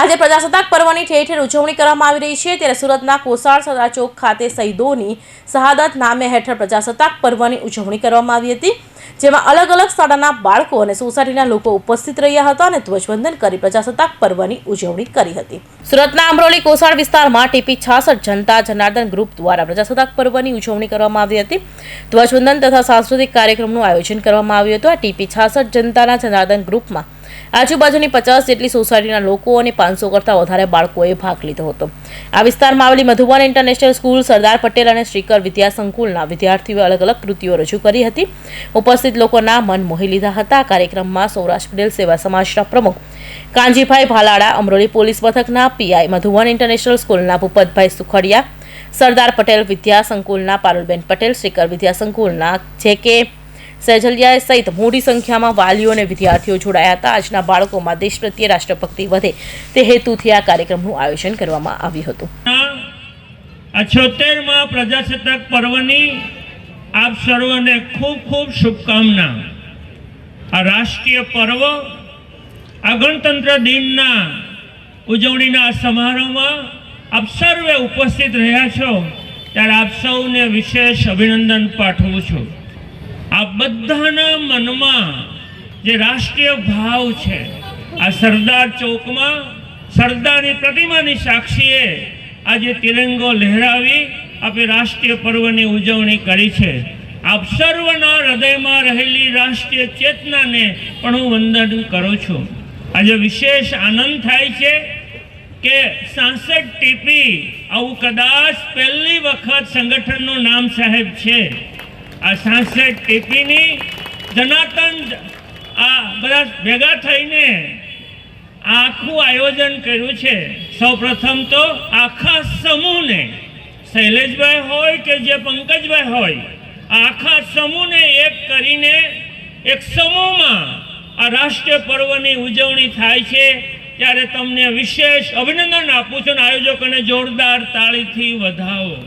આજે પ્રજાસત્તાક પર્વની ઠેર ઠેર ઉજવણી કરવામાં આવી રહી છે. ત્યારે સુરતના કોસાળ સદા ચોક ખાતે શહીદોની શહાદત નામે હેઠળ પ્રજાસત્તાક પર્વની ઉજવણી કરવામાં આવી હતી. જેમાં અલગ અલગ શાળાના બાળકો અને સોસાયટીના લોકો ઉપસ્થિત રહ્યા હતા અને ધ્વજવંદન કરી પ્રજાસત્તાક પર્વની ઉજવણી કરી હતી. સુરતના અમરોલી કોસાળ વિસ્તારમાં ટીપી છાસઠ જનતા જનાર્દન ગ્રુપ દ્વારા પ્રજાસત્તાક પર્વની ઉજવણી કરવામાં આવી હતી. ધ્વજવંદન તથા સાંસ્કૃતિક કાર્યક્રમનું આયોજન કરવામાં આવ્યું હતું. આ ટીપી છાસઠ જનતાના જનાર્દન ગ્રુપમાં આજુબાજુની પચાસ જેટલી સોસાયટીના લોકો અને પાંચસો કરતાં વધારે બાળકોએ ભાગ લીધો હતો. આ વિસ્તારમાં આવેલી મધુબન ઇન્ટરનેશનલ સ્કૂલ સરદાર પટેલ અને શ્રીકર વિદ્યા સંકુલના વિદ્યાર્થીઓએ અલગ અલગ કૃતિઓ રજૂ કરી હતી. ઉપસ્થિત લોકોના મન મોહી લીધા હતા. કાર્યક્રમમાં સૌરાષ્ટ્ર પટેલ સેવા સમાજના પ્રમુખ કાંજીભાઈ ભાલાડા, અમરોલી પોલીસ મથકના પીઆઈ મધુવન ઇન્ટરનેશનલ સ્કૂલના ભૂપતભાઈ સુખડિયા, સરદાર પટેલ વિદ્યા સંકુલના પારુલબેન પટેલ, શ્રીકર વિદ્યા સંકુલના જે કે સેજલિયા સહિત મોટી સંખ્યામાં વાલીઓ અને વિદ્યાર્થીઓ જોડાયા હતા. આજના બાળકોમાં દેશ પ્રત્યે રાષ્ટ્રભક્તિ વધે તે હેતુથી આ કાર્યક્રમનું આયોજન કરવામાં આવ્યું હતું. પ્રજાસત્તાક પર્વની આપ સર્વને ખૂબ ખૂબ શુભકામના. આ રાષ્ટ્રીય પર્વ આ ગણતંત્ર દિનના ઉજવણીના સમારોહમાં આપ સર્વે ઉપસ્થિત રહ્યા છો, ત્યારે આપ સૌને વિશેષ અભિનંદન પાઠવું છું. આ બધાના મનમાં જે રાષ્ટ્રીય ભાવ છે, આ સરદાર ચોકમાં, સરદારની પ્રતિમાની સાક્ષીએ આજે તિરંગો લહેરાવી આપણે રાષ્ટ્રીય પર્વની ઉજવણી કરી છે. આપ સર્વના હૃદયમાં રહેલી રાષ્ટ્રીય ચેતનાને પણ હું વંદન કરું છું. આજે વિશેષ આનંદ થાય છે કે સાંસદ ટીપી આવું કદાચ પહેલી વખત સંગઠનનું નામ સાહેબ છે. આ સાંસદ ટીપીની જનાતન આ બધા ભેગા થઈને આખું આયોજન કર્યું છે. સૌ પ્રથમ તો આખા સમૂહને શૈલેષભાઈ હોય કે જે પંકજભાઈ હોય, આખા સમૂહને એક કરીને, એક સમૂહમાં આ રાષ્ટ્રીય પર્વની ઉજવણી થાય છે. ત્યારે તમને વિશેષ અભિનંદન આપું છું અને આયોજકોને જોરદાર તાળીથી વધાવો.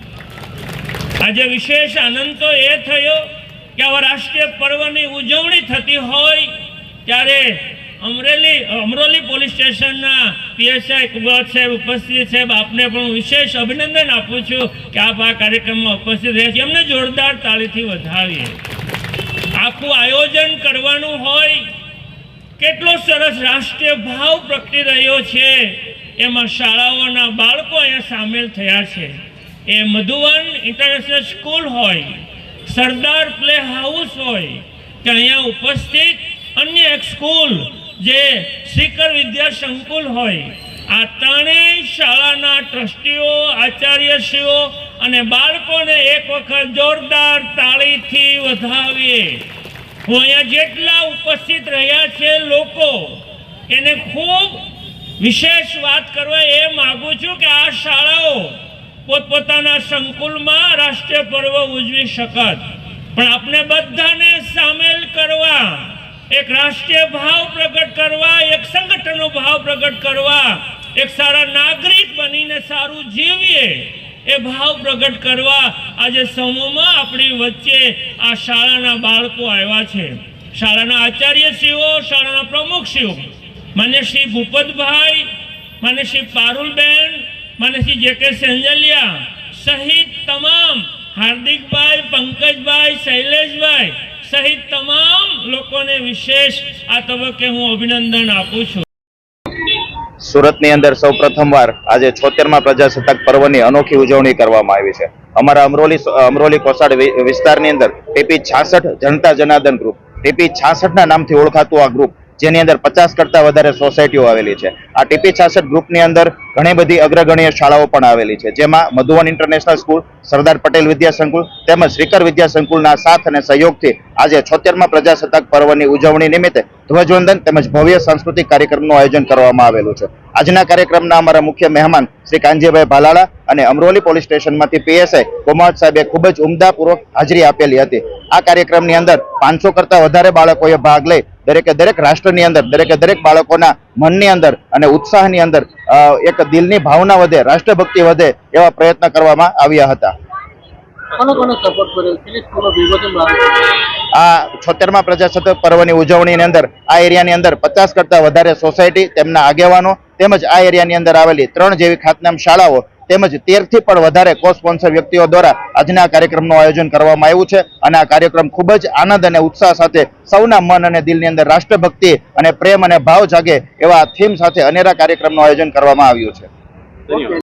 આજે વિશેષ આનંદ તો એ થયો કે આવા રાષ્ટ્રીય પર્વની ઉજવણી થતી હોય, ત્યારે અમરેલી, અમરોલી પોલીસ સ્ટેશનના પીએસઆઈ કુબરત સાહેબ ઉપસ્થિત સાહેબ આપને પણ હું વિશેષ અભિનંદન આપું છું કે આપ આ કાર્યક્રમમાં ઉપસ્થિત રહ્યા છે. એમને જોરદાર તાળીથી વધાવીએ. આખું આયોજન કરવાનું હોય, કેટલો સરસ રાષ્ટ્રીય ભાવ પ્રગટી રહ્યો છે. એમાં શાળાઓના બાળકો અહીંયા સામેલ થયા છે. એ મધુવન ઇન્ટરનેશનલ સ્કૂલ હોય, સરદાર પ્લે હાઉસ હોય કે અહીંયા ઉપસ્થિત અન્ય એક સ્કૂલ જે શ્રીકર વિદ્યા સંકુલ હોય, આ ત્રણેય શાળાના ટ્રસ્ટીઓ, આચાર્યશ્રીઓ અને બાળકોને એક વખત જોરદાર તાળીથી વધાવીએ. હું અહીંયા જેટલા ઉપસ્થિત રહ્યા છે લોકો, એને ખૂબ વિશેષ વાત કરવા એ માગું છું કે આ શાળાઓ પોતપોતાના સંકુલમાં રાષ્ટ્રીય પર્વ ઉજવી શકત. પણ આપણે બધાને સામેલ કરવા એક રાષ્ટ્રીય ભાવ પ્રગટ કરવા, એક સંગઠનનો ભાવ પ્રગટ કરવા, એક સારા નાગરિક બનીને સારું જીવીએ, એ ભાવ પ્રગટ કરવા આજે સમૂહમાં આપણી વચ્ચે આ શાળાના બાળકો આવ્યા છે. શાળાના આચાર્યશ્રીઓ, શાળાના પ્રમુખશ્રીઓ માન્ય શ્રી ભૂપતભાઈ માન્ય શ્રી પારુલબેન માન્ય શ્રી જે કે સેંજલિયા સહિત તમામ હાર્દિકભાઈ, પંકજભાઈ, શૈલેષભાઈ સહિત તમામ લોકોને વિશેષ આ તબક્કે હું અભિનંદન આપું છું. સુરતની અંદર સૌ પ્રથમવાર આજે છોતેરમાં પ્રજાસત્તાક પર્વની અનોખી ઉજવણી કરવામાં આવી છે. અમારા અમરોલી અમરોલી કોસાડ વિસ્તારની અંદર ટીપી છાસઠ જનતા જનાર્દન ગ્રુપ, ટીપી છાસઠ ના નામથી ઓળખાતું આ ગ્રુપ જેની અંદર પચાસ કરતા વધારે સોસાયટીઓ આવેલી છે. આ ટીપી છાસઠ ગ્રુપની અંદર ઘણી બધી અગ્રગણ્ય શાળાઓ પણ આવેલી છે. જેમાં મધુવન ઇન્ટરનેશનલ સ્કૂલ, સરદાર પટેલ વિદ્યા સંકુલ તેમજ શ્રીકર વિદ્યા સંકુલના સાથ અને સહયોગથી આજે છોતેરમાં પ્રજાસત્તાક પર્વની ઉજવણી નિમિત્તે ધ્વજવંદન તેમજ ભવ્ય સાંસ્કૃતિક કાર્યક્રમનું આયોજન કરવામાં આવેલું છે. આજના કાર્યક્રમના અમારા મુખ્ય મહેમાન શ્રી કાંજીભાઈ ભાલાળા અને અમરોલી પોલીસ સ્ટેશનમાંથી પીએસઆઈ કોમાવત સાહેબે ખૂબ જ ઉમદાપૂર્વક હાજરી આપેલી હતી. આ કાર્યક્રમની અંદર પાંચસો કરતા વધારે બાળકોએ ભાગ લઈ દરેકે દરેક રાષ્ટ્રની અંદર દરેકે દરેક બાળકોના મનની અંદર અને ઉત્સાહની અંદર એક દિલની ભાવના વધે રાષ્ટ્રભક્તિ વધે એવા પ્રયત્ન કરવામાં આવ્યા હતા. આ છોતેરમાં પ્રજાસત્તાક પર્વની ઉજવણીની અંદર આ એરિયાની અંદર પચાસ કરતા વધારે સોસાયટી તેમના આગેવાનો તેમજ આ એરિયાની અંદર આવેલી ત્રણ જેવી ખાતનામ શાળાઓ તેમજ તેરથી પણ વધારે કો સ્પોન્સર વ્યક્તિઓ દ્વારા આજના કાર્યક્રમનું આયોજન કરવામાં આવ્યું છે. અને આ કાર્યક્રમ ખૂબ જ આનંદ અને ઉત્સાહ સાથે સૌના મન અને દિલની અંદર રાષ્ટ્રભક્તિ અને પ્રેમ અને ભાવ જાગે એવા થીમ સાથે અનેરા કાર્યક્રમનું આયોજન કરવામાં આવ્યું છે.